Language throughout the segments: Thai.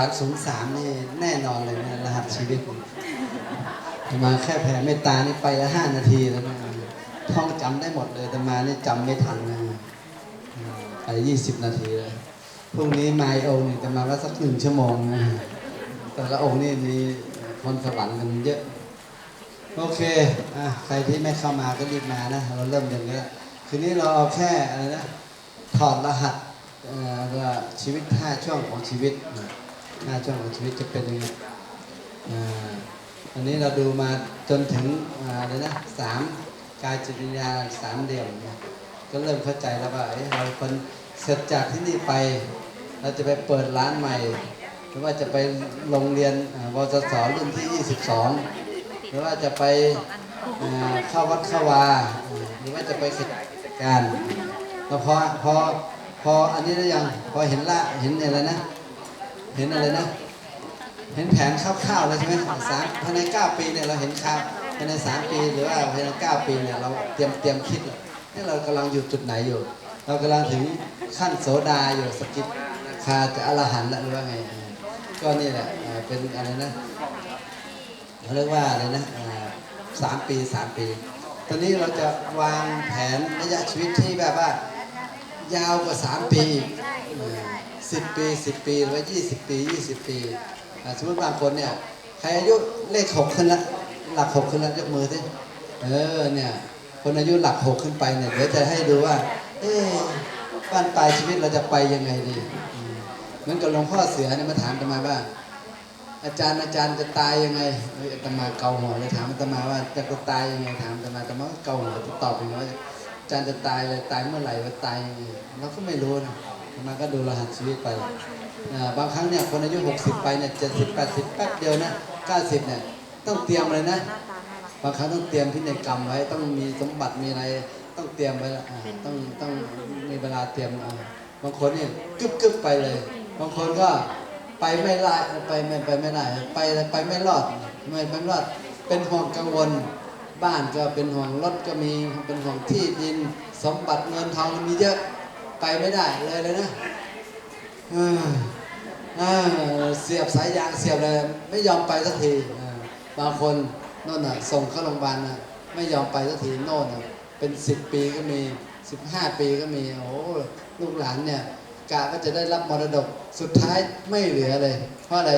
รรค์สูงสามนี่แน่นอนเลยนะรหัสชีวิตนี่มาแค่แผ่เมตตานี่ไปละห้านาทีแล้วนะท่องจำได้หมดเลยแต่มานี่จำไม่ทันนะไปยี่สิบนาทีเลยพรุ่งนี้มาอีกองค์นี่จะมาว่าสักหนึ่งชั่วโมงนะแต่ละองค์นี่มีคนสวรรค์กันเยอะ โอเคอะใครที่ไม่เข้ามาก็รีบมานะ เราเริ่มอย่างนี้แล้วคืนนี้เราเอาแค่อะไรนะถอดรหัสเอ่อชีวิตห้าช่วงของชีวิตนะ หน้าช่วงของชีวิตจะเป็นยังไงอ่าอันนี้เราดูมาจนถึงอ่าอะไรนะสามกายจิตวิญญาณสามเดี่ยวนะก็เริ่มเข้าใจแล้วว่าเอ้ยเราคนเสร็จจากที่นี่ไป เราจะไปเปิดร้านใหม่ หรือว่าจะไปโรงเรียนวสสรุ่นที่ 22 หรือว่าจะไปเอ่อเข้าวัดเข้าวาเอ่อหรือว่าจะไปกิจการแล้วพอพอพออันนี้ได้ยังพอเห็นละเห็นอะไรนะ เห็นอะไรนะ เห็นแผนคร่าวๆแล้วใช่ไหมสามภายในเก้าปีเนี่ยเราเห็นข่าวภายในสามปีหรือว่าภายในเก้าปีเนี่ยเราเตรียมเตรียมคิดแล้วนี่เรากำลังอยู่จุดไหนอยู่ เรากำลังถึงขั้นโสดาอยู่สกิทคาจะอรหันต์แล้วหรือว่าไงเออก็นี่แหละเอ่อเป็นอะไรนะเขาเรียกว่าอะไรนะสามปีสามปี ตอนนี้เราจะวางแผนระยะชีวิตที่แบบว่า ยาวกว่าสามปี สิบปีสิบปีหรือว่ายี่สิบปียี่สิบปีอ่าสมมติบางคนเนี่ยใครอายุเลขหกขึ้นละหลักหกขึ้นละยกมือสิเออเนี่ยคนอายุหลักหกขึ้นไปเนี่ยเดี๋ยวจะให้ดูว่าเอ๊ะบ้านปลายชีวิตเราจะไปยังไงดีอืมเหมือนกับหลวงพ่อเสือเนี่ยมาถามอาตมาว่า อาจารย์อาจารย์จะตายยังไงเอ้ยอาตมาเกาหัวเลยถามอาตมาว่าจะจะตายยังไงถามอาตมาอาตมาก็เกาหัวจะตอบยังไงว่าอาจารย์จะตายเลยตายเมื่อไหร่ว่าตายยังไงเราก็ไม่รู้นะอาต มาก็ดูรหัสชีวิตไป บางครั้งเนี่ยคนอายุ 60 ไปเนี่ย70 80แปดสิบแป๊บเดียวนะ90เนี่ยต้องเตรียมเลยนะ บางครั้งต้องเตรียมพินัยกรรมไว้ต้องมีสมบัติมีอะไรต้องเตรียมไว้ละต้องต้องมีเวลาเตรียมบางคนเนี่ยกึบกึบไปเลย บางคนก็ไปไม่ไล่ไปไม่ไปไม่ได้ไปไปไม่รอดไม่ไปไม่รอดเป็นห่วงกังวลบ้านก็เป็นห่วงรถก็มีเป็นห่วงที่ดินสมบัติเงินทองมีเยอะ ไปไม่ได้เลยเลยนะเสียบสายยางเสียบเลยไม่ยอมไปสักทีบางคนโน่นน่ะส่งเข้าโรงพยาบาลน่ะไม่ยอมไปสักทีโน่นน่ะเป็นสิบปีก็มีสิบห้าปีก็มีโอ้ลูกหลานเนี่ยกะก็จะได้รับมรดกสุดท้ายไม่เหลือเลย เพราะอะไร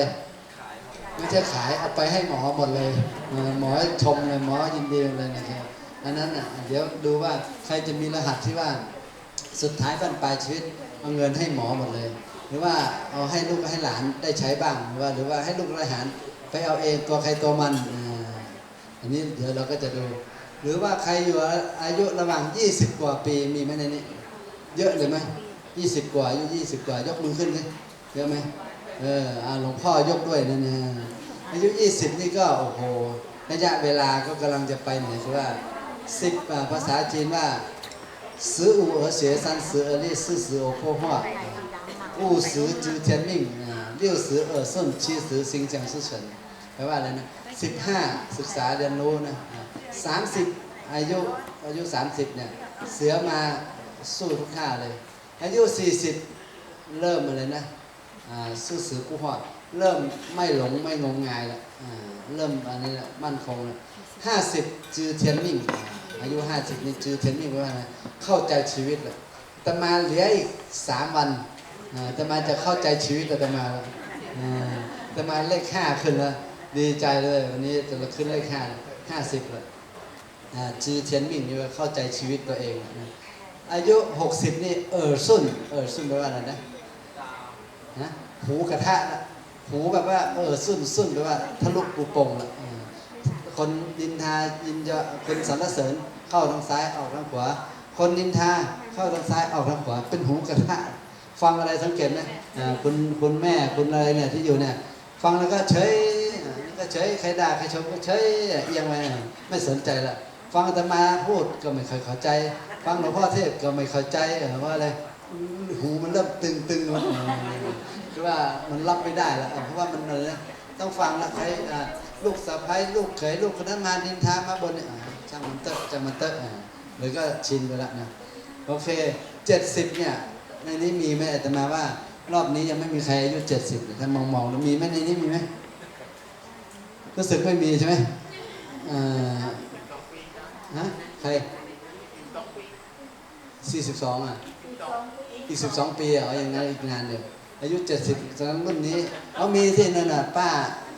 ไม่ใช่ขายเอาไปให้หมอหมดเลยหมอชมเลยหมอยินดีเลยนะครับอันนั้นอะเดี๋ยวดูว่าใครจะมีรหัสที่ว่า สุดท้ายบั้นปลายชีวิตเอาเงินให้หมอหมดเลย หรือว่าเอาให้ลูกให้หลานได้ใช้บ้างหรือว่าหรือว่าให้ลูกให้หลานไปเอาเองตัวใครตัวมันอันนี้เดี๋ยวเราก็จะดู หรือว่าใครอยู่อายุระหว่าง 20 กว่าปีมีไหมในนี้ เยอะเลยไหม20กว่าอายุ20กว่ายกมือขึ้นเลยเยอะไหมเอออาหลวงพ่อยกด้วยนะเนี่ยอายุ20นี่ก็โอ้โหระยะเวลาก็กำลังจะไปไหนคือว่า10อ่าภาษาจีนว่า 十五而学，三十而立，四十而破化，五十知天命，啊，六十耳顺，七十心想事成แปลว่าอะไรนะสิบห้าศึกษาเรียนรู้นะสามสิบอายุอายุสามสิบเนี่ย เสือมาสู้ทุกท่าเลย อายุสี่สิบเริ่มอะไรนะอ่าสู้สือกู้หอดเริ่มไม่หลงไม่งมงายละอ่าเริ่มอันนี้ละมั่นคงละห้าสิบจือเทียนมิ่งอ่าอายุห้าสิบนี่จือเทียนมิ่งแปลว่าอะไร เข้าใจชีวิตละตมาเหลืออีกสามวันตมาจะเข้าใจชีวิตแล้วตมาละอ่าแต่มาเลขห้าขึ้นแล้วดีใจเลยวันนี้จะขึ้นเลขห้าห้าสิบละอ่าจือเทียนมิ่งนี่ว่าเข้าใจชีวิตตัวเองนะอายุ 60 นี่เออสุ่นเออสุ่นแปลว่าอะไรนะนะหูกระทะนะหูแบบว่าเออสุ่นสุ่นแปลว่าทะลุปูปงละคนดินทายินจะคนสรรเสริญเข้าทางซ้ายออกทางขวา คนดินทาเข้าทางซ้ายออกทางขวาเป็นหูกระทะฟังอะไรสังเกตไหมคุณคุณแม่คุณอะไรเนี่ยที่อยู่เนี่ย ฟังแล้วก็เฉยก็เฉยใครด่าใครชมก็เฉยเอียงไปไม่สนใจละฟังอาตมาพูดก็ไม่เคยเข้าใจ ฟังหลวงพ่อเทศก็ไม่เข้าใจว่าอะไรหูมันเริ่มตึงๆแล้วคือว่ามันรับไม่ได้แล้วเพราะว่ามันอะไรนต้องฟังแล้วใครอ่าลูกสะใภ้ลูกเขยลูกคนนั้นมาดินทามาบนเนี่ยช่างมันเตอะช่างมันเตอะ อ่าหรือก็ชินไปแล้วนะโอเคเจ็ดสิบเนี่ยในนี้มีไหมอาตมาว่า รอบนี้ยังไม่มีใครอายุเจ็ดสิบถ้ามองมองๆแล้วมีไหมในนี้มีไหมรู้สึกไม่มีใช่ไหมอ่อฮะใครสี่สิบสองอะอีกสิบสองปีอะเออย่างนั้นอีกงานเดียวอายุเจ็ดสิบตอนนั้นรุ่นนี้เขามีที่นั่นน่ะป้า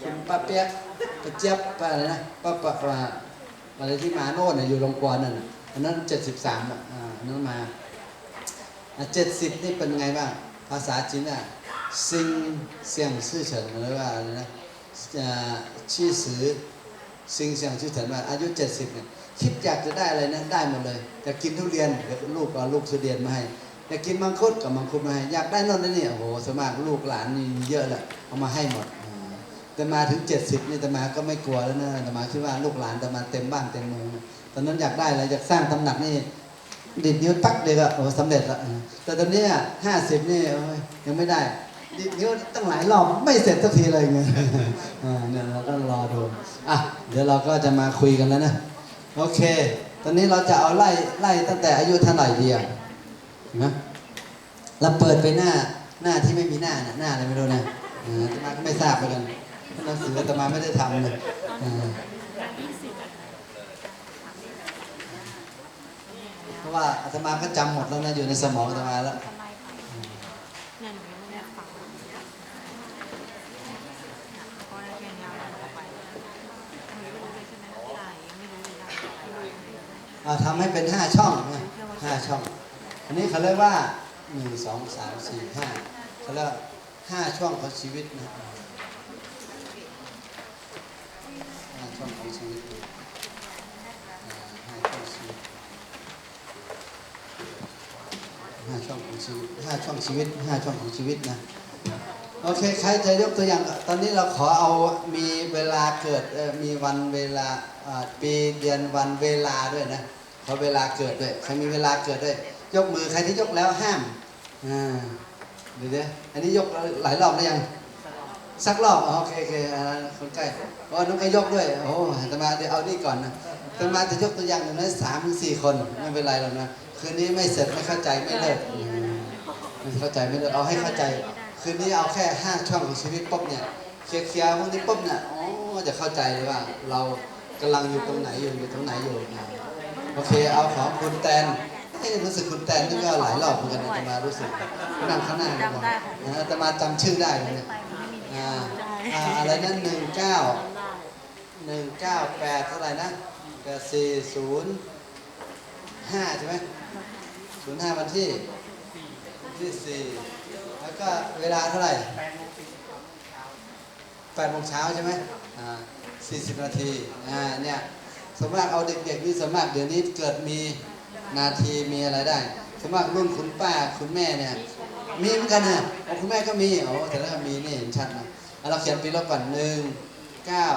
คุณป้าเปียกป้าเจี๊ยบป้าอะไรนะป้าป้าป้าอะไรที่มาโน่นน่ะอยู่โรงกรนั่นน่ะ อันนั้นเจ็ดสิบสามอะนนั้นมาเจ็ดสิบนี่เป็นไงบ้างภาษาจีนอะซิงเสียงชื่อเฉินหรือว่าอะไรนะชื่อสือซิงเสียงชื่อเฉินว่าอายุเจ็ดสิบเนี่ยคิดอยากจะได้อะไรนะได้หมดเลยอยากกินทุเรียนเดี๋ยวลูกก็เอาลูกทุเรียนมาให้อยากกินมังคุดกับมังคุดมาให้อยากได้นนนั่นนี่โอ้โหสวนมากลูกหลานนี่เยอะแหละเอามาให้หมดแต่มาถึง 70นี่แต่มาก็ไม่กลัวแล้วนะแต่มาคิดว่าลูกหลานแต่มาเต็มบ้านเต็มเมือง ตอนนั้นอยากได้อะไรอยากสร้างตำหนักนี่ดิดนิ้วตักเดียวก็โอ้สำเร็จละแต่ตอนนี้ห้าสิบนี่ยังไม่ได้ดิดนิ้วตั้งหลายรอบไม่เสร็จสักทีเลยเงี้ยอ่าเนี่ยเราก็รอดูอะเดี๋ยวเราก็จะมาคุยกันแล้วนะโอเค ตอนนี้เราจะเอาไล่ไล่ตั้งแต่อายุเท่าไหร่ดีอะนะเราเปิดไปหน้าหน้าที่ไม่มีหน้าน่ะหน้าอะไรไม่รู้นะอ่าตมาก็ไม่ทราบเหมือนกันหนังสืออาตมาไม่ได้ทำเลยอ่าเพ ราะว่าอาตมาก็จำหมดแล้วนะอยู่ในสมองอาตมาแล้วเนี่ยหนูยังไม่ได้ฟังก็ได้แค่นี้เอาออกไปหนูไม่รู้เลยใช่ไหมใช่ยังไม่รู้เลยนะไม่รู้เลยอ่าทำให้เป็นห้าช่องนะห้าช่อง อันนี้เขาเรียกว่าหนึ่งสองสามสี่ห้าเขาเรียกว่าห้าช่องของชีวิตนะห้าช่องของชีวิตนะอ่าห้าช่องชีวิต ห้าช่องของชีวิตห้าช่องชีวิตห้าช่องของชีวิตนะโอเคใครจะยกตัวอย่าง ตอนนี้เราขอเอามีเวลาเกิดมีวันเวลาปีเดือนวันเวลาด้วยนะขอเวลาเกิดด้วยใครมีเวลาเกิดด้วย ยกมือใครที่ยกแล้วห้ามอ่าเดี๋ยวเดี๋ยอันนี้ยกหลายรอบแล้วยังสักรอบโอเคโอเคคนใกล้อ๋อน้องไอ้ยกด้วยโอ้แต่มาเดี๋ยวเอานี่ก่อนนะแต่มาจะยกตัวอย่างหนึ่งนะสามถึงสี่คนไม่เป็นไรหรอกนะ คืนนี้ไม่เสร็จไม่เข้าใจไม่เลิกอืมไม่เข้าใจไม่เลิกเอาให้เข้าใจ คืนนี้เอาแค่ห้าช่องของชีวิตปุ๊บเนี่ยเคลียร์เคลียร์พวกนี้ปุ๊บเนี่ยอ๋อจะเข้าใจเลยว่า เรากำลังอยู่ตรงไหนอยู่อยู่ตรงไหนอยู่นะโอเคเอาของคุณแตนเอ้รู้สึกคุณแตนนี่ก็หลายรอบเหมือนกันนะจะมารู้สึกนั่งข้างหน้าก่อนนะจะมาจำชื่อได้เลยเนี่ยอ่าอ่าอะไรนั่นหนึ่งเก้าหนึ่งเก้าแปดเท่าไหร่นะแปดสี่ศูนย์ห้าใช่ไหม ศูนย์ห้าวันที่ที่สี่แล้วก็เวลาเท่าไหร่แปดโมงเช้าใช่ไหมอ่าสี่สิบนาทีอ่าเนี่ยสมมติเอาเด็กๆนี่สมมติเดี๋ยวนี้เกิดมีนาทีมีอะไรได้ สมมติรุ่นคุณป้าคุณแม่เนี่ยมีเหมือนกันนะของคุณแม่ก็มีโอ้แต่ละมีนี่เห็นชัดนะเราเขียนปีลบก่อนหนึ่งเก้า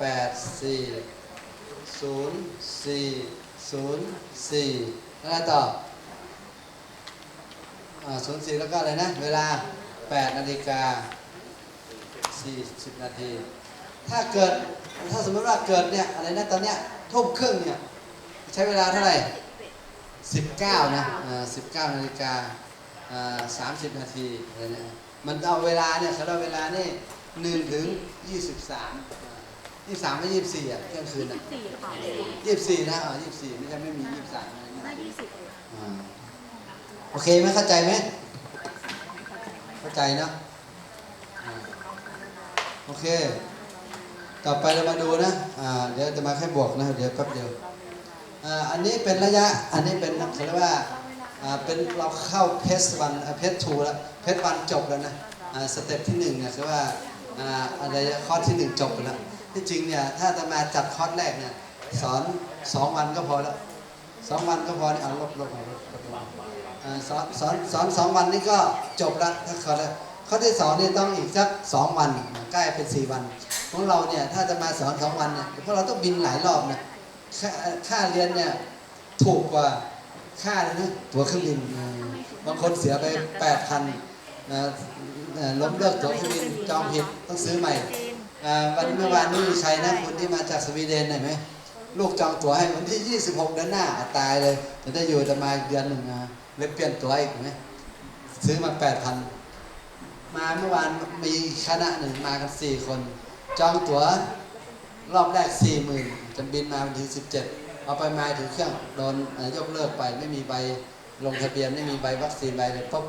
แปดสี่ศูนย์สี่ศูนย์สี่แล้วอะไรต่อ ศูนย์สี่แล้วก็อะไรนะ เวลาแปดนาฬิกาสี่สิบนาที ถ้าเกิดถ้าสมมติว่าเกิดเนี่ยอะไรนะตอนเนี้ยทุ่มครึ่งเนี่ยใช้เวลาเท่าไหร่สิบเก้านะสิบเก้านาฬิกาสามสิบนาทีอะไรเนี่ยมันเอาเวลาเนี่ยสำหรับเวลานี่หนึ่งถึงยี่สิบสามยี่สามไม่ยี่สิบสี่อะเที่ยงคืนอะสี่ค่ะยี่สิบสี่นะอ๋อยี่สิบสี่ไม่ใช่ไม่มียี่สิบสามอะไรได้นะยี่สิบอ่า โอเคไหมเข้าใจไหมเข้าใจนะโอเค ต่อไปเรามาดูนะอ่าเดี๋ยวจะมาแค่บวกนะเดี๋ยวแป๊บเดียวอ่าอันนี้เป็นระยะอันนี้เป็นเขาเรียกว่าอ่าเป็นเราเข้าเพสวันเพสทูแล้วเพสวันจบแล้วนะอ่าสเต็ปที่หนึ่งเนี่ยคือว่าอ่าอะไรคอที่หนึ่งจบไปแล้วที่จริงเนี่ยถ้าจะมาจัดคอร์สแรกเนี่ยสอนสองวันก็พอแล้ว สองวันก็พอเนี่ยเอาลบลบลบลบลบลบอ่าสอนสอนสอนสองวันนี่ก็จบแล้วถ้าคอร์สแรกข้อที่สองนี่ต้องอีกสักสองวันใกล้เป็นสี่วันของเราเนี่ยถ้าจะมาสอนสองวันเนี่ยเพราะเราต้องบินหลายรอบเนี่ยค่าค่าเรียนเนี่ยถูกกว่าค่าเลยนะตั๋วเครื่องบินเออบางคนเสียไปแปดพันล้มเลิกตั๋วเครื่องบินจองผิดต้องซื้อใหม่อ่าวันเมื่อวานนี้มีใครนะคุณที่มาจากสวีเดนเห็นไหม ลูกจองตั๋วให้วันที่ 26 เดือนหน้าตายเลย จะได้อยู่จะมาเดือนหนึ่งนะเลยเปลี่ยนตั๋วอีกไหมซื้อมาแปดพันมาเมื่อวานมีคณะหนึ่งมากันสี่คน จองตั๋วรอบแรกสี่หมื่นจะบินมาวันที่สิบเจ็ดเอาไปมาถึงเครื่องโดนยกเลิกไปไม่มีใบลงทะเบียนไม่มีใบวัคซีนใบเลยปุ๊บ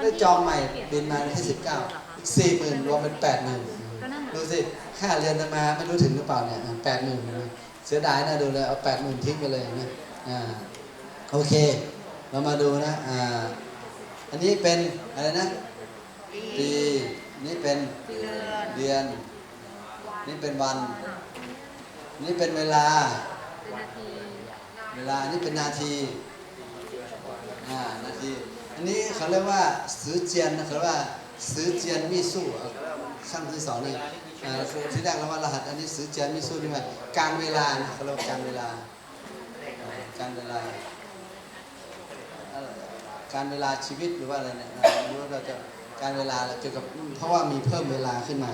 ได้จองใหม่บินมาวันที่สิบเก้าอีกสี่หมื่นรวมเป็นแปดหมื่นดูสิค่าเรียนจะมาไม่รู้ถึงหรือเปล่าเนี่ยแปดหมื่น เสียดายนะดูเลยเอาแปดหมื่นทิ้งไปเลยนะอ่าโอเค เรามาดูนะอ่าอันนี้เป็นอะไรนะปีนี่เป็นเดือนเดือนนี่เป็นวัน นี่เป็นเวลาเป็นนาทีเวลานี่เป็นนาทีอ่านาที อันนี้เขาเรียกว่าซื้อเจียนนะเขาเรียกว่าซื้อเจียนมิสู้อะขั้นที่สองนี่ อ่าคือที่แรกเราว่ารหัสอันนี้ซื้อเจียนมิสู้นี่หมาการเวลานะเขาเรียกว่าการเวลาการเวลา การเวลาชีวิตหรือว่าอะไรเนี่ยอาไม่รู้ว่าเราจะการเวลาเกี่ยวกับเพราะว่ามีเพิ่มเวลาขึ้นมา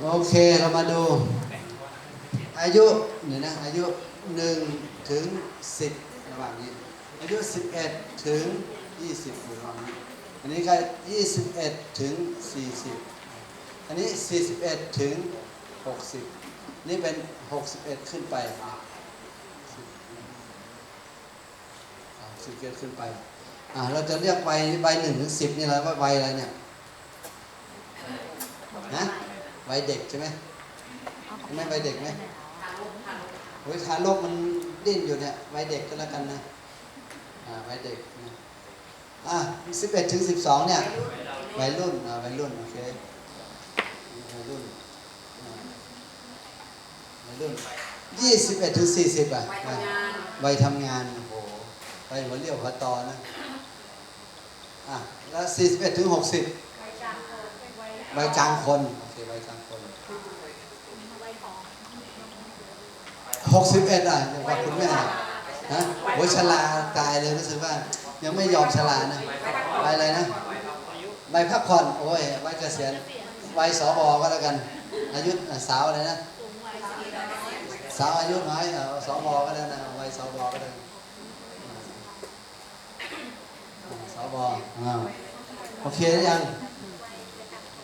โอเคเรามาดู อายุเนี่ยนะอายุหนึ่งถึงสิบระหว่างนี้ อายุสิบเอ็ดถึงยี่สิบระหว่างนี้อันนี้ก็ยี่สิบเอ็ดถึงสี่สิบ อันนี้สี่สิบเอ็ดถึงหกสิบนี่เป็นหกสิบเอ็ดขึ้นไปสิบเอ็ดขึ้นไป อ่า เราจะเรียกใบใบหนึ่งถึงสิบนี่แหละว่าใบอะไรเนี่ยนะใบเด็กใช่ไหมไม่ใบเด็กไหมโอ้ยทารกมันดิ้นอยู่เนี่ยวัยเด็กก็แล้วกันนะ อ่าวัยเด็กนะอะสิบเอ็ดถึงสิบสองเนี่ยวัยรุ่น อ่าวัยรุ่น โอเควัยรุ่นอ่าวัย รุ่นยี่สิบเอ็ดถึงสี่สิบอะวัยวัยทำงานโอ้โหวัยหัวเรี่ยวหัวตอนะอะแล้วสี่สิบเอ็ดถึงหกสิบวัยกลางคนโอเควัยกลางคนหกสิบเอ็ดอะอย่างว่าคุณแม่ฮะโอ้ยชราตายเลยรู้สึกว่า ยังไม่ยอมชรานะใบอะไรนะใบพักผ่อนโอ้ยใบเกษียณใบสบก็แล้วกัน อายุอะสาวอะไรนะ สาวอายุน้อยเออสบก็ได้นะใบสบก็ได้อ่าสบอ่าโอเคหรือยัง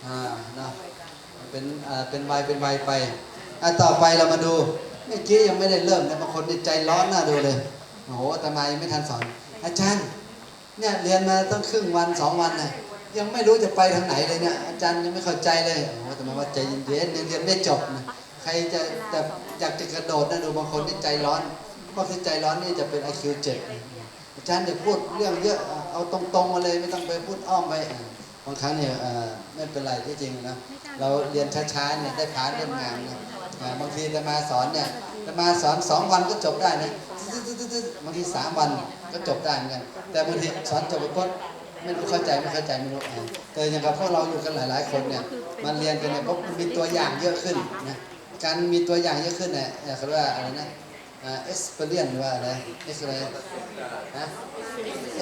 อ่านะเป็นอ่าเป็นใบเป็นใบไปอะต่อไปเรามาดูเมื่อกี้ยังไม่ได้เริ่มนะบางคนนี่ใจร้อนน่าดูเลยโอ้โหแต่มายังไม่ทันสอน อาจารย์เนี่ยเรียนมาตั้งครึ่งวันสองวันนะยังไม่รู้จะไปทางไหนเลยเนี่ยอาจารย์ยังไม่เข้าใจเลยโอ้โหแต่มาว่าใจเย็นๆยังเรียนไม่จบนะ ใครจะจะอยากจะกระโดดนะดูบางคนที่ใจร้อนเพราะที่ใจร้อนนี่จะเป็น IQ 7อาจารย์เดี๋ยวพูดเรื่องเยอะเอาตรงๆมาเลยไม่ต้องไปพูดอ้อมไปอะบางครั้งเนี่ยเอ่อไม่เป็นไรที่จริงนะเราเรียนช้าๆเนี่ยได้ผ่านเรื่องงานนะอ่าบางทีจะมาสอนเนี่ยจะมาสอนสองวันก็จบได้นะตึ๊ดๆๆๆบางทีสามวันก็จบได้เหมือนกัน แต่บางทีสอนจบไปปุ๊บไม่รู้เข้าใจไม่เข้าใจไม่รู้อ่าแต่อย่างกับพวกเราอยู่กันหลาย ๆ คนเนี่ยมันเรียนกันเนี่ยปุ๊บมันมีตัวอย่างเยอะขึ้นนะ การมีตัวอย่างเยอะขึ้นเนี่ยเอ่อเขาเรียกว่าอะไรนะเอ่า experience หรือว่าอะไร ex อะไรฮะ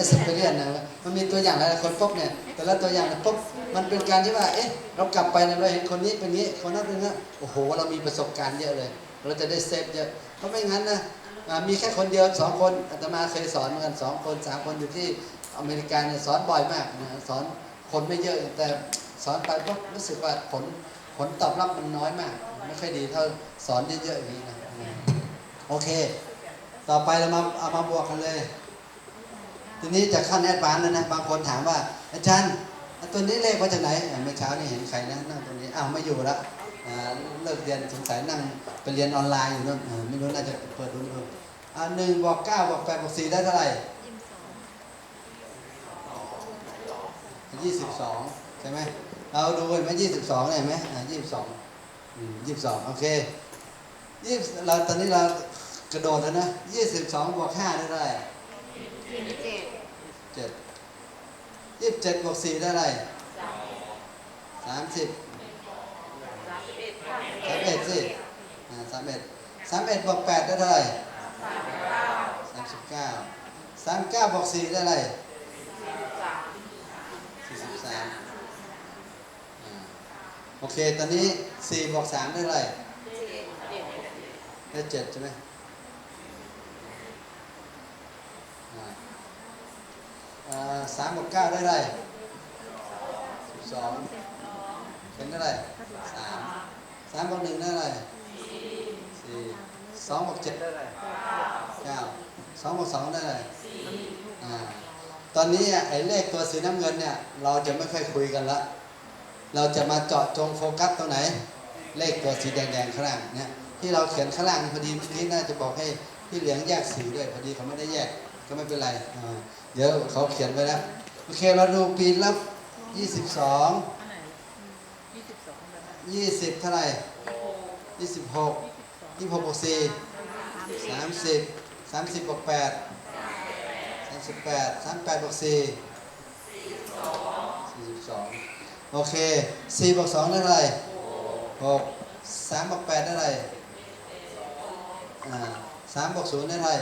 experience นะมันมีตัวอย่างหลายคนปุ๊บเนี่ยแต่ละตัวอย่างปุ๊บมันเป็นการที่ว่าเอ๊ะเรากลับไปเนี่ยเราเห็นคนนี้เป็นนี้คนนั้นเป็นนี้โอ้โหเรามีประสบการณ์เยอะเลย เราจะได้เซฟเยอะเพราะไม่งั้นนะมีแค่คนเดียวสองคนอาตมาเคยสอนเหมือนกันสองคนสามคนอยู่ที่อเมริกาเนี่ยสอนบ่อยมากนะสอนคนไม่เยอะแต่สอนไปปุ๊บรู้สึกว่าผลผลตอบรับมันน้อยมาก ไม่ค่อยดีเท่าสอนเยอะๆอย่างนี้นะโอเค ต่อไปเรามาเอามาบวกกันเลย ทีนี้จะขั้นแอดวานแล้วนะบางคนถามว่า อาจารย์ตัวนี้เลขมาจากไหนเมื่อเช้านี่เห็นใครนะนั่งตรงนี้อ้าวไม่อยู่ล้วอ่าเลิกเรียนสงสัยนั่งไปเรียนออนไลน์อยู่นู่นอ่าไม่รู้น่าจะเปิดดูไม่รู้อ่าหนึ่งบอกเก้าบอกแปดบอกสี่ได้เท่าไหร่ยี่สิบสองใช่ไหมเราดูเห็นไหมยี่สิบสองเห็นไหมอ่ายี่สิบสอง ยี่สิบสองโอเคยี่เราตอนนี้เรากระโดดแล้วนะยี่สิบสองบวกห้าได้ไรยี่สิบเจ็ดเจ็ดยี่สิบเจ็ดบวกสี่ได้ไรสามสิบสามเอ็ดสิสามเอ็ดสามเอ็ดบวกแปดได้เท่าไหร่สามสิบเก้าสามเก้าบวกสี่ได้ไรสี่สิบสามอ่า โอเค ตอนนี้สี่บวกสามได้เท่าไหร่ได้เจ็ดใช่ไหมอ่าสามบวกเก้าได้ไรสิบสองเป็นได้ไรสามสามบวกหนึ่งได้ไรสี่สองบวกเจ็ดได้ไรเก้าสองบวกสองได้ไรอ่าตอนนี้ไอ้เลขตัวสีน้ำเงินเนี่ย เราจะไม่ค่อยคุยกันละ เราจะมาเจาะจงโฟกัสตรงไหน เลขตัวสีแดงๆข้างล่างเนี่ยที่เราเขียนข้างล่างพอดีเมื่อกี้น่าจะบอกให้พี่เหลียงแยกสีด้วยพอดีเขาไม่ได้แยกก็ไม่เป็นไรเดี๋ยวเขาเขียนไว้แล้วโอเคเราดูปีละ22อันไหนยี่สิบสองแบบนั้น20เท่าไหร่26 26บวก4 30 30บวก8 38 38บวก4 42 โอเค4บวก2ได้เท่าไหร่6 3บวก8ได้เท่าไหร่อ่า3บวก0ได้เท่าไหร่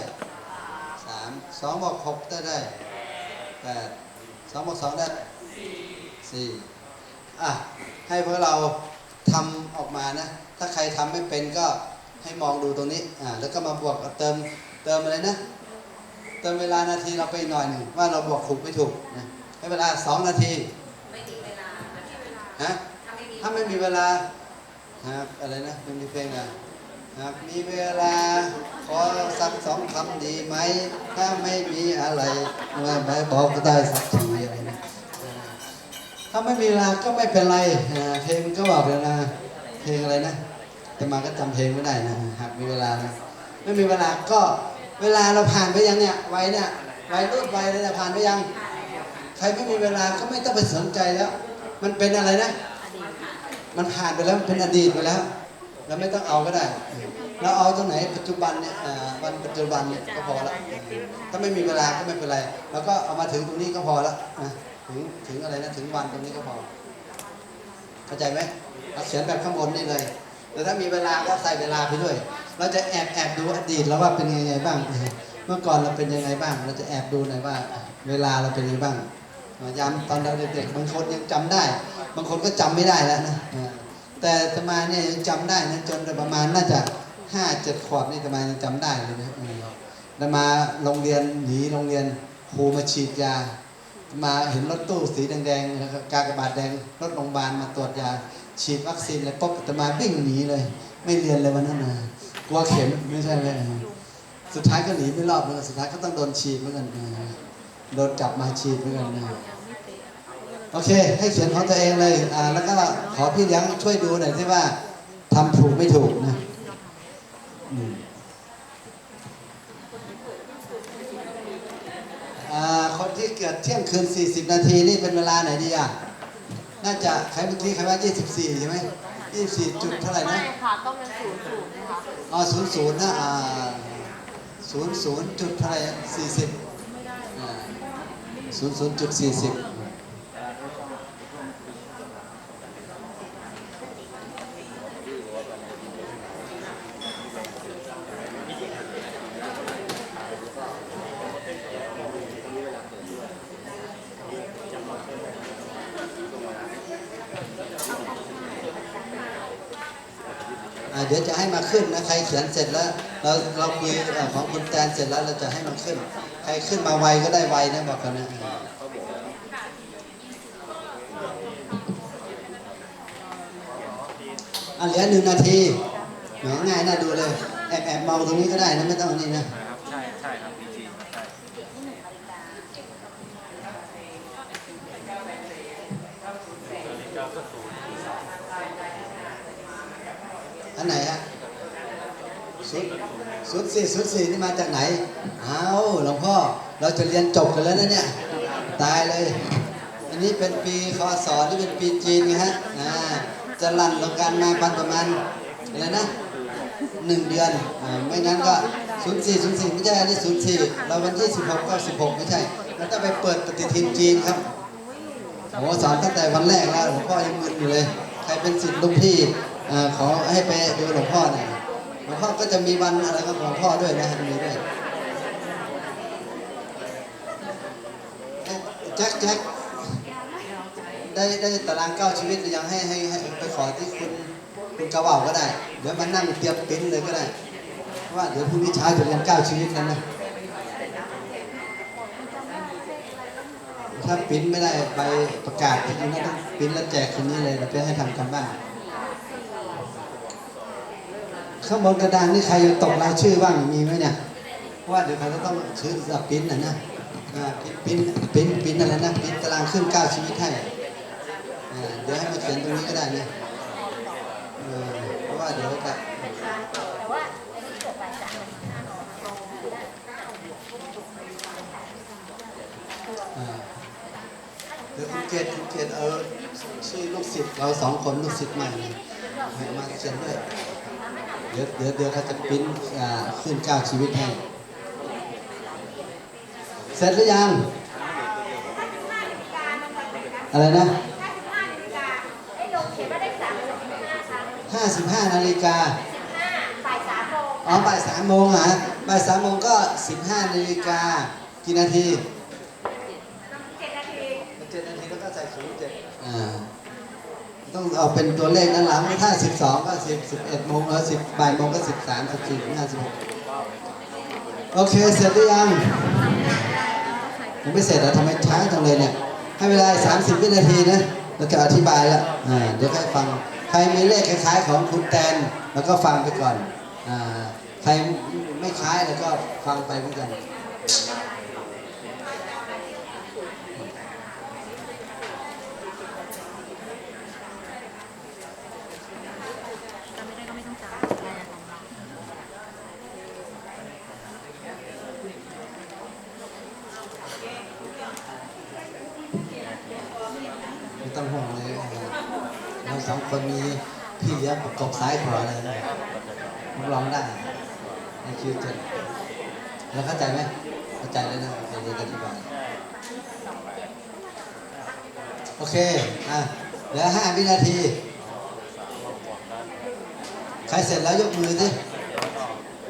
3 2บวก6ได้เท่าไหร่8 2บวก2ได้4อะให้พวกเราทำออกมานะ ถ้าใครทำไม่เป็นก็ให้มองดูตรงนี้อ่าแล้วก็มาบวกเติมเติมอะไรนะ เติมเวลานาทีเราไปหน่อยหนึ่งว่าเราบวกถูกไม่ถูกนะให้เวลาสองนาที ฮะถ้าไม่มีถ้าไม่มีเวลาครับอะไรนะมันมีเพลงอะครับมีเวลาขอสักสองคำดีไหม ถ้าไม่มีอะไรไม่ไม่บอกก็ได้สักทีอะไรนะอ่าถ้าไม่มีเวลาก็ไม่เป็นไรอ่าเพลงมันก็บอกเลยนะเพลงอะไรนะแต่มาก็จำเพลงไม่ได้นะหากมีเวลานะไม่มีเวลาก็เวลาเราผ่านไปยังเนี่ยไว้เนี่ยไว้รูดไว้เลยเนี่ยผ่านไปยัง ใครไม่มีเวลาก็ไม่ต้องไปสนใจแล้ว มันเป็นอะไรนะ มันผ่านไปแล้วมันเป็นอดีตไปแล้ว เราไม่ต้องเอาก็ได้ เราเอาตรงไหนปัจจุบันเนี่ยวันปัจจุบันเนี่ยก็พอละถ้าไม่มีเวลาก็ไม่เป็นไร แล้วก็เอามาถึงตรงนี้ก็พอละนะถึงถึงอะไรนะถึงวันตรงนี้ก็พอ เข้าใจไหมเราเขียนแบบข้างบนนี่เลยแต่ถ้ามีเวลาก็ใส่เวลาไปด้วย เราจะแอบแอบดูอดีตแล้วว่าเป็นยังไงบ้าง เมื่อก่อนเราเป็นยังไงบ้าง เราจะแอบดูหน่อยว่า เวลาเราเป็นยังไงบ้าง ย้ำตอนเราเด็กๆบางคนยังจำได้ บางคนก็จำไม่ได้แล้วนะแต่ตมาเนี่ยยังจำได้นะจนประมาณน่าจะห้าเจ็ดขวบนี่ตมายังจำได้เลยนะอืมาตมาโรงเรียนหนีโรงเรียนครูมาฉีดยา มาเห็นรถตู้สีแดงๆแล้วก็กากบาดแดงรถโรงพยาบาลมาตรวจยา ฉีดวัคซีนเลยปุ๊บตมาวิ่งหนีเลย ไม่เรียนเลยวันนั้นนะกลัวเข็มไม่ใช่เลยสุดท้ายก็หนีไม่รอดเหมือนกันสุดท้ายก็ต้องโดนฉีดเหมือนกันนะ โดนจับมาฉีดเหมือนกันนะโอเค ให้เขียนของตัวเองเลยอ่าแล้วก็ขอพี่เลี้ยงช่วยดูหน่อยที่ว่าทำถูกไม่ถูกนะอืมอ่าคนที่เกิดเที่ยงคืน 40 นาทีนี่เป็นเวลาไหนดีอะ น่าจะใครเมื่อกี้ใครว่า 24 ใช่ไหม24 จุดเท่าไหร่นะ ไม่ค่ะต้องเป็นศูนย์ศูนย์นะคะอ๋อศูนย์ศูนย์นะอ่าศูนย์ศูนย์จุดเท่าไหร่สี่สิบ ศูนย์ศูนย์จุดสี่สิบเดี๋ยวจะให้มาขึ้นนะ ใครเขียนเสร็จแล้ว เราเราคุยของคุณแตนเสร็จแล้วเราจะให้มันขึ้น รขึ้นมาไวก็ได้ไวนะบอกกันนะอะเหลือหนึ่งนาทีแหมง่ายน่าดูเลยแอบแอบมองตรงนี้ก็ได้นะไม่ต้องอันนี่นะครับใช่ใช่ครับพีจีใช่อันไหนฮะศูนย์ศูนย์สี่ศูนย์สี่นี่มาจากไหนเอาหลวงพ่อ เราจะเรียนจบกันแล้วนะเนี่ย ตายเลย อันนี้เป็นปีคศที่เป็นปีจีนไงฮะอ่าจะลั่นลงการมาประมาณอะไรนะหนึ่งเดือนอ่าไม่งั้นก็ศูนย์สี่ศูนย์สี่ไม่ใช่อันนี้ศูนย์สี่เราวันที่สิบหกก็สิบหกไม่ใช่เราต้องไปเปิดปฏิทินจีนครับโอ้สอนตั้งแต่วันแรกแล้วหลวงพ่อยังมึนอยู่เลย ใครเป็นศิษย์ลุงพี่อขอให้ไปดูหลวงพ่อหน่อยหลวงพ่อก็จะมีวันอะไรกับหลวงพ่อด้วยนะมีด้วยเอ๊ะแจ็คแจ็คได้ได้ตารางเก้าชีวิตหรือยังให้ให้ให้ไปขอที่คุณคุณกระว่าก็ได้ เดี๋ยวมานั่งเตรียมปิ้นเลยก็ได้เพราะว่าเดี๋ยวพรุ่งนี้เช้าจะเรียนเก้าชีวิตแล้วนะถ้าปิ้นไม่ได้ใบประกาศจริงๆนะต้องปิ้นแล้วแจกคนนี้เลยเพื่อให้ทำกันบ้านข้างบนกระดานนี่ใครตกรายชื่อบ้างมีไหมเนี่ยเพราะว่าเดี๋ยวเขาจะต้องชื่อสับปิ้นนะนะ ปิ้นปิ้นปิ้นอะไรนะปิ้นตารางขึ้นเก้าชีวิตให้เดี๋ยวให้มาเขียนตรงนี้ก็ได้นะเออเพราะว่าเดี๋ยวจะแต่ว่าอันนี้เกิดบ่ายสามอ่าเดี๋ยวคุณเกศคุณเกศเออชื่อลูกศิษย์เราสองคนลูกศิษย์ใหม่เนี่ยมาเขียนด้วยเดี๋ยวเดี๋ยวเดี๋ยวเขาจะปิ้นขึ้นเก้าชีวิตให้ เสร็จหรือยัง อะไรนะไอ้ลงเขียนว่าได้สามสิบห้าครั้ง55นาฬิกาห้าบ่ายสามโมงอ๋อบ่ายสามโมงเหรอบ่ายสามโมงก็15นาฬิกากี่นาทีเจ็ดนาทีเจ็ดนาทีแล้วก็ใส่ศูนย์เจ็ดอ่าต้องเอาเป็นตัวเลขด้านหลังถ้า 12 ก็ 10 11โมงเออ10บ่ายโมงก็ 13 14 15 16โอเค เสร็จหรือยัง ยังไม่เสร็จแล้วทำไมช้าจังเลยเนี่ย ให้เวลา 30 วินาทีนะแล้วก็อธิบายละอ่าเดี๋ยวให้ฟัง ใครมีเลขคล้ายๆของคุณแตน แล้วก็ฟังไปก่อนอ่าใครไม่คล้ายแล้วก็ฟังไปเหมือนกัน จำไม่ได้ก็ไม่ต้องจำรายละของเรา ไม่ต้องห่วงเลยเราสองคนมีพี่เลี้ยงประกบซ้ายขวาเลยรับรองได้ในคิวเจ็ดแล้วเข้าใจไหมเข้าใจเลยนะเดี๋ยวจะอธิบายโอเค อะเหลือห้าวินาที ใครเสร็จ แล้วยกมือสิ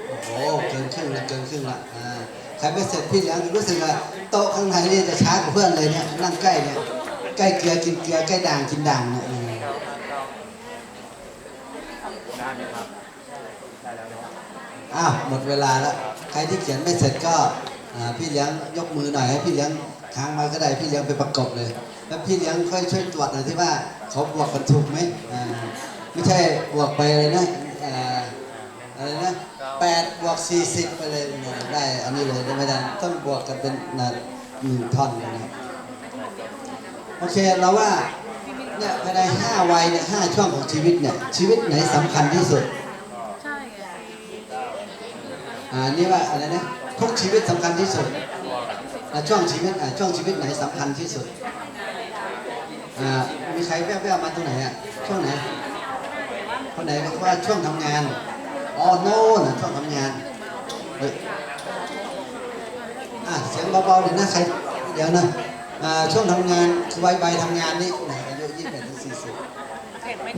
โอ้โหเกินครึ่งละเกินครึ่งละอ่าใครไม่เสร็จพี่เลี้ยงรู้สึกว่าโต๊ะข้างในนี่จะช้ากว่าเพื่อนเลยเนี่ยนั่งใกล้เนี่ยใกล้เกลือกินเกลือใกล้ด่างกินด่างเนี่ยได้ไหมครับได้แล้วเนาะอ้าวหมดเวลาแล้วใครที่เขียนไม่เสร็จก็อ่าพี่เลี้ยงยกมือหน่อยให้พี่เลี้ยงค้างมาก็ได้พี่เลี้ยงไปประกบเลย แล้วพี่เลี้ยงค่อยช่วยตรวจหน่อยที่ว่าเขาบวกกันถูกไหมอ่าไม่ใช่บวกไปเลยนะ อ่าอะไรนะแปดบวกสี่สิบไปเลยเนี่ยได้อันนี้เลยได้ไม่ได้ต้องบวกกันเป็นนะหนึ่งท่อนเลยนะครับโอเคเราว่าเนี่ยภายในห้าวัยเนี่ยห้าช่วงของชีวิตเนี่ยชีวิตไหนสำคัญที่สุดใช่ไงอ่านี่ว่าอะไรนะทุกชีวิตสำคัญที่สุดอ่าช่วงชีวิตอ่าช่วงชีวิตไหนสำคัญที่สุดอ่ามีใครแว่วๆมาตรงไหนอะช่วงไหน คนไหนบอกว่าช่วงทำงานอ๋อโน่นน่ะช่วงทำงานเฮ้ยอะเสียงเบาๆเลยนะใครเดี๋ยวนะอ่าช่วงทำงานคือวัยวัยทำงานนี่อายุยี่สิบถึงสี่สิบ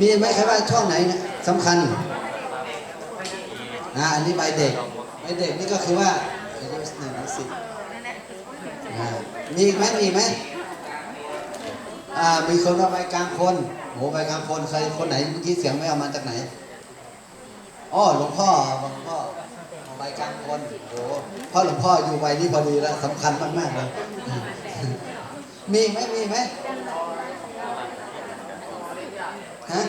มีไหมใครว่าช่วงไหนนะสำคัญอ่าอันนี้ใบเด็กใบเด็กนี่ก็คือว่าอายุหนึ่งถึงสิบอ่ามีอีกไหมมีไหม อ่ามีคนว่าใบกลางคนโหใบกลางคนใครคนไหนเมื่อกี้เสียงไม่เอามาจากไหนอ๋อหลวงพ่อหลวงพ่อใบกลางคนโหพราะหลวงพ่ออยู่ใบนี้พอดีแล้วสำคัญมากๆเลยมีไหมมีไหมฮะ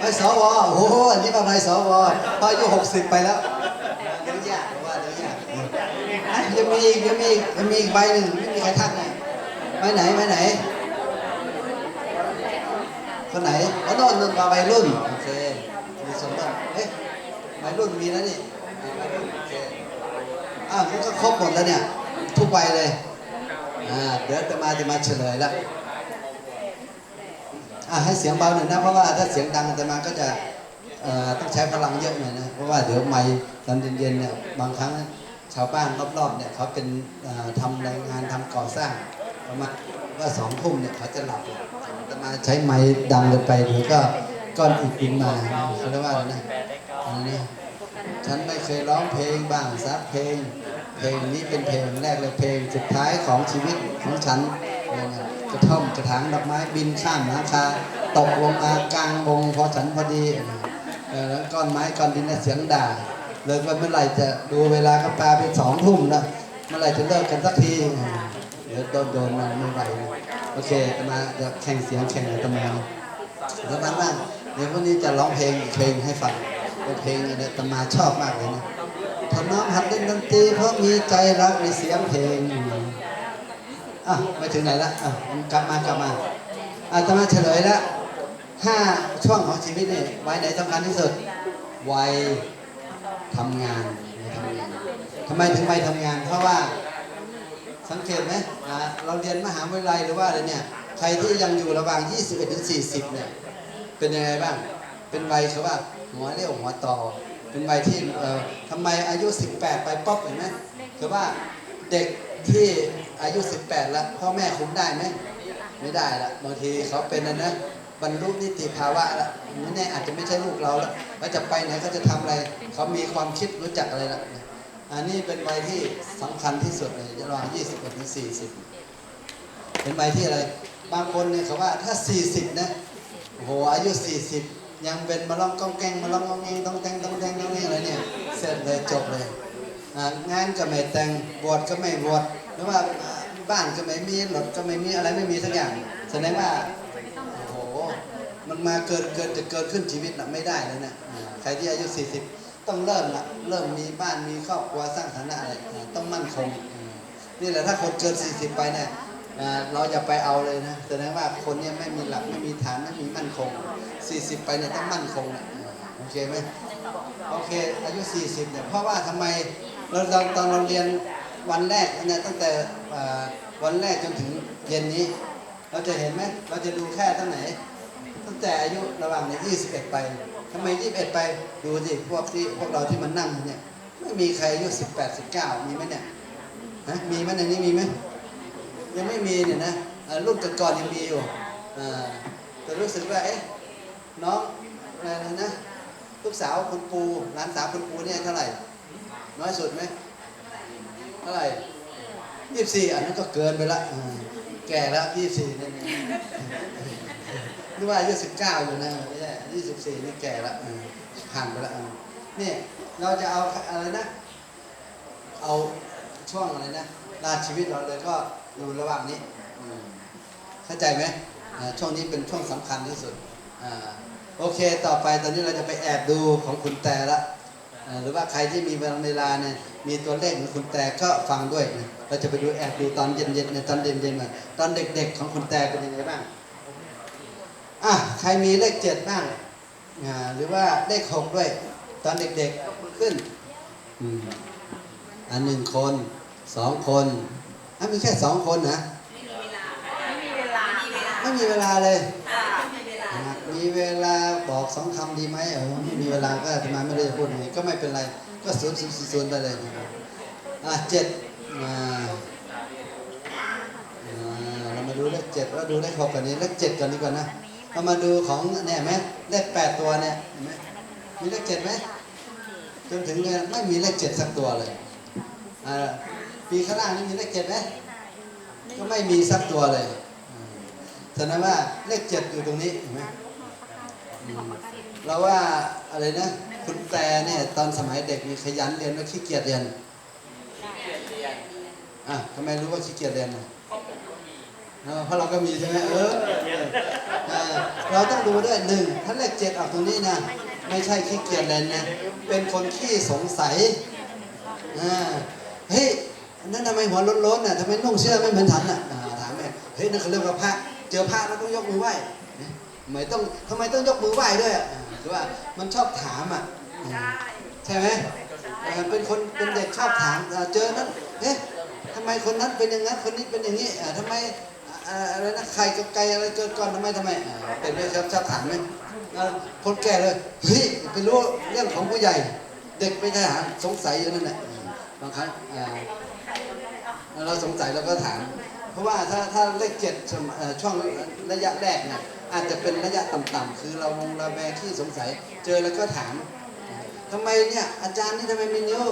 ไอสวโอ้โหอันนี้มาไปสวพออายุหกสิบไปแล้วเดี๋ยวยากว่าเดี๋ยวยากยังมีอีกยังมีอีกยังมีอีกใบหนึ่งไม่มีใครทักไงใบไหนใบไหน คนไหนอ๋อโน่นโน่นมาใบรุ่นโอเคมีสมบัติเอ๊ะใบรุ่นมีแล้วนี่อ่าใบรุ่นโอเคอะมันก็ครบหมดแล้วเนี่ย ทุกใบเลยอ่าเดี๋ยวจะมาจะมาเฉลยล้วอะให้เสียงเบาหน่อยนะเพราะว่าถ้าเสียงดังอาตมาก็จะเอ่อต้องใช้พลังเยอะหน่อยนะเพราะว่าเดี๋ยวไม่ตอนเย็นๆเนี่ยบางครั้งชาวบ้านรอบๆเนี่ยเขาเป็นเอ่อทำแรงงานทำก่อสร้าง ประมาณว่าสองทุ่มเนี่ยเขาจะหลับอาตมาใช้ไม้ดังเกินไปเดี๋ยวก็ก้อนอิฐบินมาเขาเรียกว่าอะไรนะอันนี้ฉันไม่เคยร้องเพลงบ้างสักเพลง เพลงนี้เป็นเพลงแรกเลยเพลงสุดท้ายของชีวิตของฉันเนี่ยนะกระท่อมกระถางดอกไม้บินข้ามหลังคาตกลงมากลางวงพอฉันพอดีแล้วก้อนไม้ก้อนดินเสียงด่าเลยว่าเมื่อไหร่จะดูเวลาก็ปลาเป็นสองทุ่มแล้วเมื่อไหร่จะเลิกกันสักที โดนโดนมาไม่ไหวโอเคอาตมาจะแข่งเสียงแข่งอาตมาแล้วบ้างๆเดี๋ยววันนี้จะร้องเพลงอีกเพลงให้ฟังเป็นเพลงเนี่ยอาตมาชอบมากเลยนะถ้าน้องหัดเล่นดนตรีเพราะมีใจรักในเสียงเพลงอะไปถึงไหนละอะกลับมากลับมาอาตมาเฉลยล้วห้าช่วงของชีวิตเนี่ยวัยไหนสำคัญที่สุดวัยทำงานวัยทำงานทำไมถึงวัยทำงาน เพราะว่า สังเกตไหมอ่าเราเรียนมหาวิทยาลัยหรือว่าอะไรเนี่ยใครที่ยังอยู่ระหว่าง 21ถึง40 เนี่ย เป็นยังไงบ้าง เป็นวัยเขาว่าหัวเรี่ยวหัวต่อ เป็นวัยที่เอ่อทำไมอายุ 18 ไปป๊อปเห็นไหมคือว่าเด็กที่อายุ 18 แล้วพ่อแม่คุมได้ไหมไม่ได้ละบางทีเขาเป็นนะนะบรรลุนิติภาวะละไม่แน่อาจจะไม่ใช่ลูกเราแล้วว่าจะไปไหนเขาจะทำอะไร เขามีความคิดรู้จักอะไรละ อันนี้เป็นวัยที่สำคัญที่สุดเลยระหว่าง21ถึง40เป็นวัยที่อะไร บางคนเนี่ยเขาว่าถ้า40นะโอ้โหอายุ40ยังเป็นมาล่องก้องแกงมาล่องก้องแกงต้องแต่งต้องแต่งต้องนี่อะไรเนี่ยเสร็จเลยจบเลยงานก็ไม่แต่งบวชก็ไม่บวชหรือว่าบ้านก็ไม่มีรถก็ไม่มีอะไรไม่มีสักอย่างแสดงว่าโอ้โหมันมาเกิดเกิดจะเกิดขึ้นชีวิตน่ะไม่ได้เลยนะอ่าใครที่อายุ 40 ต้องเริ่มละเริ่มมีบ้านมีครอบครัวสร้างฐานะอะไรต้องมั่นคงนี่แหละถ้าคนเกิน 40 ไปเนี่ยเราอย่าไปเอาเลยนะแสดงว่าคนเนี่ยไม่มีหลักไม่มีฐานไม่มีมั่นคง 40 ไปเนี่ยต้องมั่นคงนะโอเคไหมโอเค อายุ 40เนี่ยเพราะว่าทำไมเราเราตอนเราเรียนวันแรกเนี่ยตั้งแต่วันแรกจนถึงเย็นนี้ เราจะเห็นไหมเราจะดูแค่ตั้งไหน ตั้งแต่อายุระหว่างเนี่ย21 ไป ทำไม21ไปดูสิพวกที่พวกเราที่มันนั่งเนี่ยไม่มีใครอายุ18 19มีไหมเนี่ยฮะมีไหมในนี้มีไหมยังไม่มีเนี่ยนะรุ่นก่อนๆยังมีอยู่แต่รู้สึกว่าเอ๊ะน้องอะไรนะลูกสาวคุณปูหลานสาวคุณปูเนี่ยเท่าไหร่ น้อยสุดไหมเท่าไหร่ยี่สิบสี่อันนั้นก็เกินไปละแก่แล้วยี่สิบสี่นี่ยนะ นึกว่าอายุสิบเก้าอยู่นะไม่ใช่ยี่สิบสี่นี่แก่ละผ่านไปละอ่านี่เราจะเอาอะไรนะ เอาช่วงอะไรนะราชีวิตเราเลยก็อยู่ระหว่างนี้เข้าใจไหมช่วงนี้เป็นช่วงสำคัญที่สุดอโอเค ต่อไปตอนนี้เราจะไปแอบดูของคุณแต่ละหรือว่าใครที่มีเวลาเนี่ยมีตัวเลขของคุณแต่ก็ฟังด้วย เราจะไปดูแอบดูตอนเย็นๆในตอนเย็นๆมาตอนเด็กๆของคุณแต่เป็นยังไงบ้าง อะใครมีเลขเจ็ดบ้างอ่าหรือว่าเลขหกด้วย ตอนเด็กๆยกมือขึ้นอืมอันหนึ่งคนสองคนอะมีแค่สองคนนะไม่มีเวลาไม่มีเวลาเลยหากมีเวลาบอกสองคำดีไหมเออไม่มีเวลาก็ทำไมไม่ได้พูดอย่างนี้ก็ไม่เป็นไร ก็ศูนย์ศูนย์ศูนย์ศูนย์ไปเลยนะครับอะเจ็ดอ่าอ่าเรามาดูเลขเจ็ดแล้วดูเลขหกกันนี้เลขเจ็ดก่อนดีกว่านะ เรามาดูของเนี่ยเห็นไหมเลขแปดตัวเนี่ยเห็นไหมมีเลขเจ็ดไหมจนถึงเนี่ยไม่มีเลขเจ็ดสักตัวเลยอ่าปีข้างล่างนี่มีเลขเจ็ดไหมก็ไม่มีสักตัวเลยแสดงว่าเลขเจ็ดอยู่ตรงนี้เห็นไหมอืมเราว่าอะไรนะคุณแต่เนี่ยตอนสมัยเด็กมีขยันเรียนและขี้เกียจเรียนอะทำไมรู้ว่าขี้เกียจเรียนอะ เพราะเราก็มีใช่ไหมเออเราต้องดูด้วยหนึ่งถ้าเลขเจ็ดออกตรงนี้นะ ไม่ใช่ขี้เกียจเรียนนะ เป็นคนขี้สงสัยอ่าเฮ้ยนนั้นทำไมหัวล้นๆน่ะทำไมนุ่งเสื้อไม่เหมือนฉันน่ะถามแม่เฮ้ยนั่นเขาเรียกว่าพระเจอพระแล้วต้องยกมือไหว้ไมต้องทำไมต้องยกมือไหว้ด้วยอะอ่าหรือว่ามันชอบถามอะใช่ไหมเป็นคนเป็นเด็กชอบถามเจอนั้นเอ๊ะทำไมคนนั้นเป็นอย่างนั้นคนนี้เป็นอย่างนี้ทำไม อะไรนะใครกับไก่อะไรเกิดก่อนทำไมทำไมเป็นไหมชอบชอบถามไหมอ่าคนแก่เลยเฮ้ยไปรู้เรื่องของผู้ใหญ่ เด็กไม่ใช่ถามสงสัยอยู่นั่นแหละบางครั้งเราสงสัยเราก็ถาม เพราะว่าถ้าถ้าเลขเจ็ดช่อช่วงระยะแรกเนี่ยอาจจะเป็นระยะต่ำๆคือเราวงระแวงที่สงสัย เจอแล้วก็ถามทำไมเนี่ยอาจารย์นี่ทำไมมีนิ้ว